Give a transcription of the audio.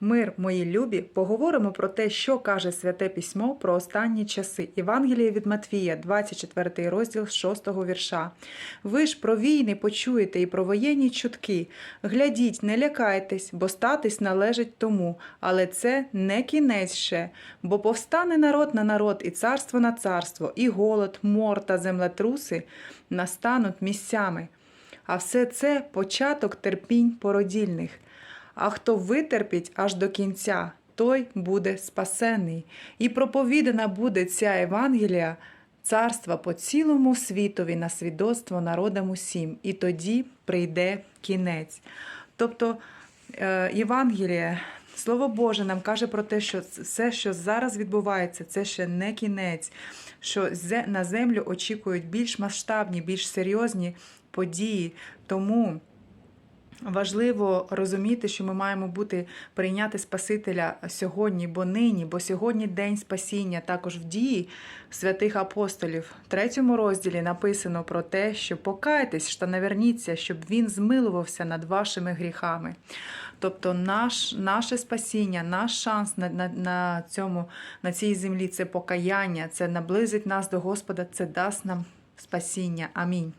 Мир, мої любі, поговоримо про те, що каже Святе Письмо про останні часи. Євангеліє від Матвія, 24 розділ з 6 вірша. Ви ж про війни почуєте і про воєнні чутки. Глядіть, не лякайтесь, бо статись належить тому, але це не кінець ще, бо повстане народ на народ, і царство на царство, і голод, мор та землетруси настануть місцями. А все це початок терпінь породільних. А хто витерпить аж до кінця, той буде спасений. І проповідана буде ця Евангелія царства по цілому світові на свідоцтво народам усім, і тоді прийде кінець. Тобто е, Євангеліє, Слово Боже нам каже про те, що все, що зараз відбувається, це ще не кінець, що на землю очікують більш масштабні, більш серйозні події. Тому Важливо розуміти, що ми маємо бути прийняти Спасителя сьогодні, бо нині, бо сьогодні день спасіння, також в дії святих апостолів. В третьому розділі написано про те, що покайтесь та наверніться, щоб він змилувався над вашими гріхами. Тобто, наш, наше спасіння, наш шанс на, на, на, цьому, на цій землі це покаяння, це наблизить нас до Господа, це дасть нам спасіння. Амінь.